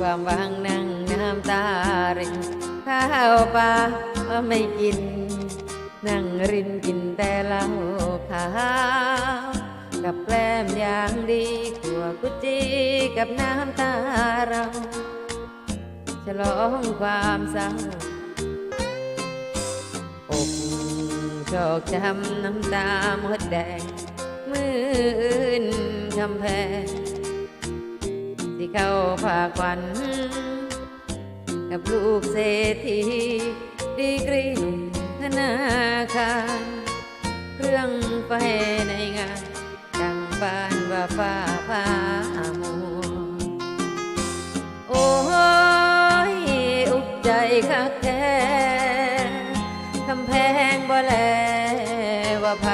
ความหวังนั่งน้ำตารินข้าวปลาไม่กิน นั่งรินกินแต่เหล้าขาวกับแกล้มอย่างดีขัวกุจีกับน้ำตาเราฉลองความเศร้าอกชอกช้ำน้ำตาหมดแดง มืออื่นคำแพง เข้าผาควัน กับลูกเศรษฐีดีกรีหนุ่มธนาคารเครื่องไฟในงานดังบ้านว่าฟ้าผ่ามัวโอ้ยอุกใจคักแท้คำแพงบ่แลว่าไผ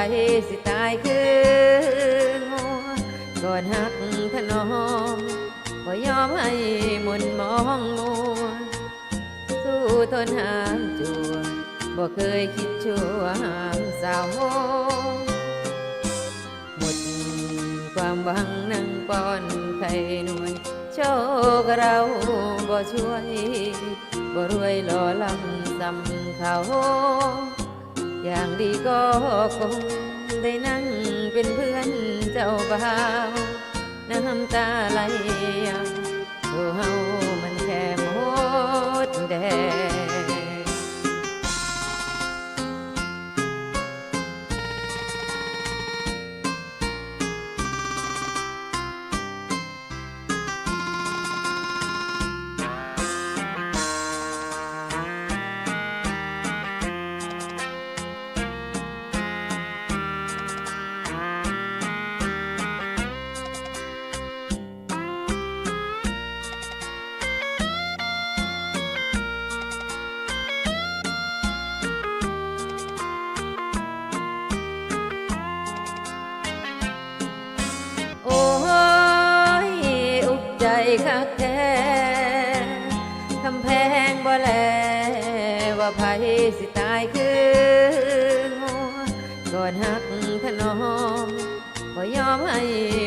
สิตายคืองัวก่อนหักถนอม บ่ยอมให้มนมองมัวสู้ทนหามจัวบ่เคยคิดชั่วหามสาวโมหมดความหวังนั่งป้อนไข่หน่วยโชคเราบ่ช่วยบ่รวยหล่อลำสำเขาอย่างดีก็คงได้นั่งเป็นเพื่อนเจ้าบ่าวน้ำตาไหล ใจคักแท้คำแพงบ่แลว่าไผสิตายคือก่อนหักถนอมบ่ยอมให้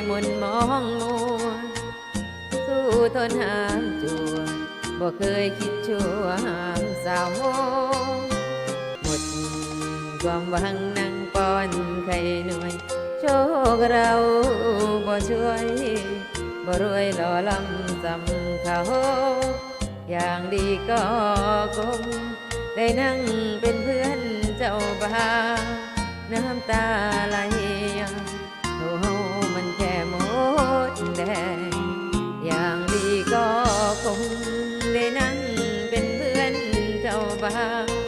มุนมองมัวสู้ทนหามจัวบ่เคยคิดชั่วหามสาวโมหมดความหวังนั่งป้อนไข่หน่วยโชคเราบ่ช่วย บ่รวยหล่อลำจำเขาอย่างดีก็คง ได้นั่งเป็นเพื่อนเจ้าบ่าน้ำตาไหลยังโอ้มันแค่มดแดงอย่างดีก็คง ได้นั่งเป็นเพื่อนเจ้าบ่า